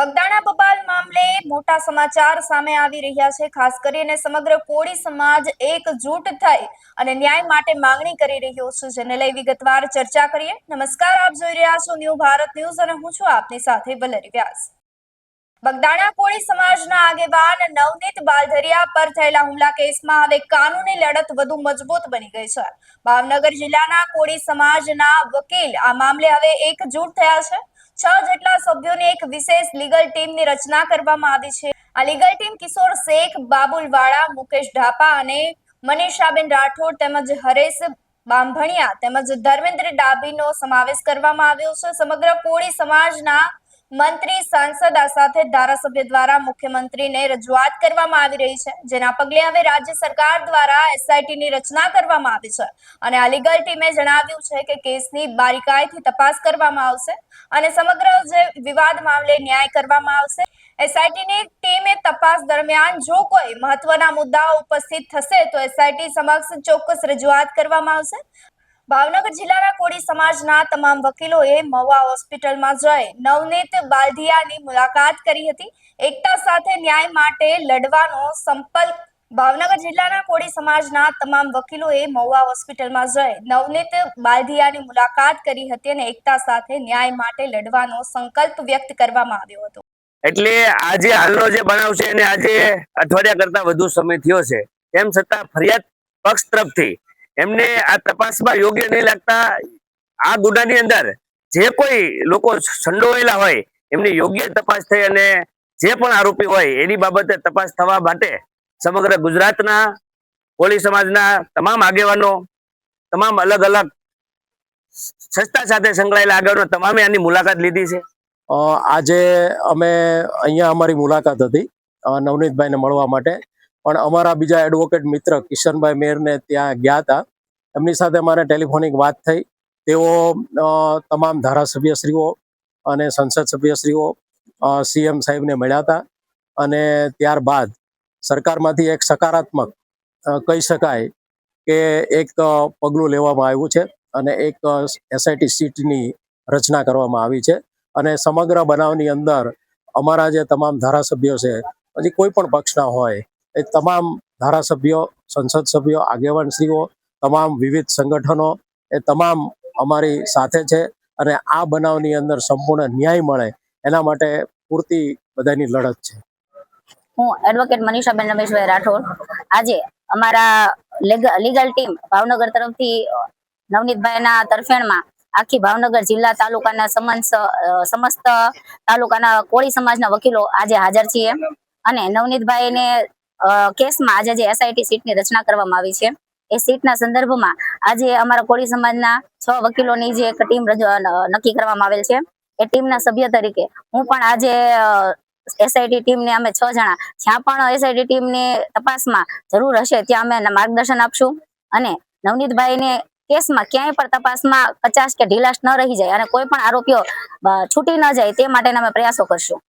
બગદાણા બબાલ મામલે મોટા સમાચાર સામે આવી રહ્યા છે. ખાસ કરીને સમગ્ર કોળી સમાજ એકજૂટ થઈ અને ન્યાય માટે માંગણી કરી રહ્યો છે, જેને લઈ વિગતવાર ચર્ચા કરીએ. નમસ્કાર, આપ જોઈ રહ્યા છો ન્યૂ ભારત ન્યૂઝ અને હું છું આપની સાથે વલરી વ્યાસ. બગદાણા કોળી સમાજના આગેવાન નવનીત બાલધરિયા પર થયેલા હુમલા કેસમાં હવે કાનૂની લડત વધુ મજબૂત બની ગઈ છે. ભાવનગર જિલ્લાના કોળી સમાજના વકીલ આ મામલે હવે એકજૂટ થયા છે. છ જેટલા સભ્યોની એક વિશેષ લીગલ ટીમની રચના કરવામાં આવી છે. આ લીગલ ટીમ કિશોર શેખ, બાબુલવાળા, મુકેશ ઢાપા અને મનીષાબેન રાઠોડ તેમજ હરેશ બાંભણિયા તેમજ ધર્મેન્દ્ર ડાભીનો સમાવેશ કરવામાં આવ્યો છે. સમગ્ર કોળી સમાજના મંત્રી, સાંસદ, આ સાથે ધારાસભ્ય દ્વારા મુખ્યમંત્રીને રજૂઆત કરવામાં આવી રહી છે. જેના પગલે હવે રાજ્ય સરકાર દ્વારા એસઆઈટીની રચના કરવામાં આવી છે. અને આ ટીમે જણાવ્યું છે કે કેસની બારીકાઈથી તપાસ કરવામાં આવશે અને સમગ્ર જે વિવાદ મામલે ન્યાય કરવામાં આવશે. એસઆઈટીની ટીમે તપાસ દરમિયાન જો કોઈ મહત્વના મુદ્દાઓ ઉપસ્થિત થશે તો એસઆઈટી સમક્ષ ચોક્કસ રજૂઆત કરવામાં આવશે. ભાવનગર જિલ્લાના કોળી સમાજના તમામ વકીલોએ મહુવા હોસ્પિટલમાં જઈ નવનીત બાલધિયાની મુલાકાત કરી હતી. એકતા સાથે ન્યાય માટે લડવાનો સંપલ્પ ભાવનગર જિલ્લાના કોળી સમાજના તમામ વકીલોએ મહુવા હોસ્પિટલમાં જઈ નવનીત બાલધિયાની મુલાકાત કરી હતી અને એકતા સાથે ન્યાય માટે લડવાનો સંકલ્પ વ્યક્ત કરવામાં આવ્યો હતો. એટલે આજે હાલનો જે બનાવ છે એને આજે અઠવાડિયા કરતા વધુ સમય થયો છે. તેમ છતાં ફરિયાદ પક્ષ તરફથી એમને આ તપાસમાં યોગ્ય નહીં લાગતા આ ગુનાની અંદર જે કોઈ લોકો સંડોવાયેલા હોય, એમની યોગ્ય તપાસ થઈ અને જે પણ આરોપી હોય, એની બાબતે તપાસ થવા માટે સમગ્ર ગુજરાતના કોળી સમાજના તમામ આગેવાનો, તમામ અલગ અલગ સંસ્થા સાથે સંકળાયેલા આગેવાનો તમામે આની મુલાકાત લીધી છે. આજે અમે અહીંયા અમારી મુલાકાત હતી નવનીતભાઈને મળવા માટે. પણ અમારા બીજા એડવોકેટ મિત્ર કિશનભાઈ મેરને ત્યાં ગયા હતા. એમની સાથે મારે ટેલિફોનિક વાત થઈ. તેઓ તમામ ધારાસભ્યશ્રીઓ અને સંસદ સભ્યશ્રીઓ સીએમ સાહેબને મળ્યા હતા અને ત્યારબાદ સરકારમાંથી એક સકારાત્મક કહી શકાય કે એક પગલું લેવામાં આવ્યું છે અને એક એસઆઈટી સીટની રચના કરવામાં આવી છે અને સમગ્ર બનાવની અંદર અમારા જે તમામ ધારાસભ્યો છે પછી કોઈ પણ પક્ષના હોય એ તમામ ધારાસભ્યો, સંસદ સભ્યો, આગેવાનશ્રીઓ, તમામ વિવિધ સંગઠનો, એ તમામ અમારી સાથે છે અને આ બનાવની અંદર સંપૂર્ણ ન્યાય મળે એના માટે પૂરતી બધાની લડત છે. હું એડવોકેટ મનીષાબેન રમેશભાઈ રાઠોડ. આજે અમારા લીગલ ટીમ ભાવનગર તરફથી નવનીતભાઈના તરફેણમાં આખી ભાવનગર જિલ્લા તાલુકાના સમસ્ત સમસ્ત તાલુકાના કોળી સમાજના વકીલો આજે હાજર છીએ. અને નવનીતભાઈને કેસમાં આજે જે એસઆઈટી સીટની રચના કરવામાં આવી છે. એ સીટના સંદર્ભમાં આજે અમારા કોળી સમાજના છ વકીલોની જે એક ટીમ નક્કી કરવામાં આવેલ છે. એ ટીમના સભ્ય તરીકે હું પણ આજે એસઆઈટી ટીમને અમે છ જણા, જ્યાં પણ એસઆઈટી ટીમની તપાસમાં જરૂર હશે ત્યાં અમે માર્ગદર્શન આપશું. અને નવનીતભાઈને કેસમાં ક્યાંય પણ તપાસમાં કચાશ કે ઢીલાશ ન રહી જાય અને કોઈ પણ આરોપીઓ છૂટી ન જાય તે માટેના અમે પ્રયાસો કરશું.